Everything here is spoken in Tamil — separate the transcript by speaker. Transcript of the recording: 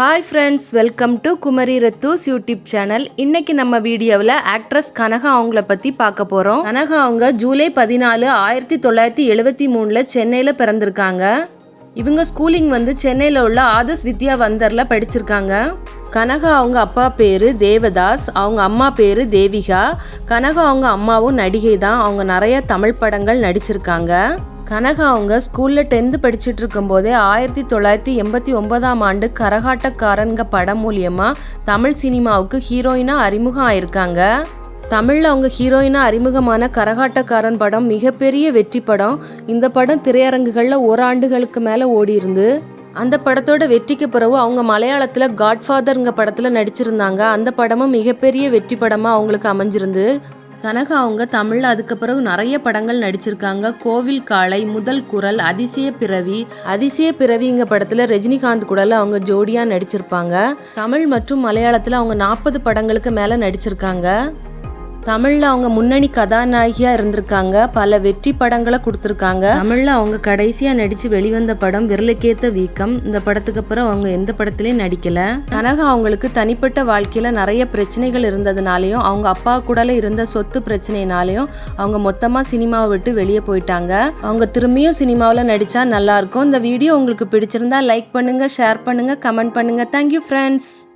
Speaker 1: Hi friends welcome to Kumari ரத்தூஸ் YouTube channel இன்னைக்கு நம்ம வீடியோவில் ஆக்ட்ரஸ் கனகா அவங்கள பற்றி பார்க்க போகிறோம் கனகா அவங்க ஜூலை பதினாலு ஆயிரத்தி தொள்ளாயிரத்தி எழுபத்தி மூணில் சென்னையில் பிறந்திருக்காங்க. இவங்க ஸ்கூலிங் வந்து சென்னையில் உள்ள ஆதர்ஸ் வித்யா வந்தரில் படிச்சிருக்காங்க. கனகா அவங்க அப்பா பேர் தேவதாஸ் அவங்க அம்மா பேர் தேவிகா. கனகா அவங்க அம்மாவும் நடிகை தான் அவங்க நிறைய தமிழ் படங்கள் நடிச்சிருக்காங்க. கனகா அவங்க ஸ்கூலில் டென்த்து படிச்சுட்டு இருக்கும்போதே ஆயிரத்தி தொள்ளாயிரத்தி எண்பத்தி ஒன்பதாம் ஆண்டு கரகாட்டக்காரன்க படம் மூலியமாக தமிழ் சினிமாவுக்கு ஹீரோயினாக அறிமுகம் ஆயிருக்காங்க. தமிழில் அவங்க ஹீரோயினாக அறிமுகமான கரகாட்டக்காரன் படம் மிகப்பெரிய வெற்றி படம். இந்த படம் திரையரங்குகளில் ஓராண்டுகளுக்கு மேலே ஓடி இருந்து அந்த படத்தோட வெற்றிக்கு பிறகு அவங்க மலையாளத்தில் காட்ஃபாதர்ங்க படத்தில் நடிச்சிருந்தாங்க. அந்த படமும் மிகப்பெரிய வெற்றி படமாக அவங்களுக்கு அமைஞ்சிருந்து கனகா அவங்க தமிழில் அதுக்கு பிறகு நிறைய படங்கள் நடிச்சிருக்காங்க. கோவில் காளை முதல் குரல் அதிசய பிறவி. அதிசய பிறவிங்க படத்தில் ரஜினிகாந்த் கூட அவங்க ஜோடியாக நடிச்சிருப்பாங்க. தமிழ் மற்றும் மலையாளத்தில் அவங்க நாற்பது படங்களுக்கு மேலே நடிச்சிருக்காங்க. தமிழில் அவங்க முன்னணி கதாநாயகியாக இருந்திருக்காங்க. பல வெற்றி படங்களை கொடுத்துருக்காங்க. தமிழில் அவங்க கடைசியாக நடித்து வெளிவந்த படம் விரலுக்கேத்த வீக்கம். இந்த படத்துக்கு அப்புறம் அவங்க எந்த படத்துலையும் நடிக்கல. கனகா அவங்களுக்கு தனிப்பட்ட வாழ்க்கையில் நிறைய பிரச்சனைகள் இருந்ததுனாலையும் அவங்க அப்பா கூடல இருந்த சொத்து பிரச்சனைனாலையும் அவங்க மொத்தமாக சினிமாவை விட்டு வெளியே போயிட்டாங்க. அவங்க திரும்பியும் சினிமாவில் நடித்தா நல்லாயிருக்கும் இந்த வீடியோ உங்களுக்கு பிடிச்சிருந்தா லைக் பண்ணுங்கள் ஷேர் பண்ணுங்கள் கமெண்ட் பண்ணுங்கள் தேங்க்யூ ஃப்ரெண்ட்ஸ்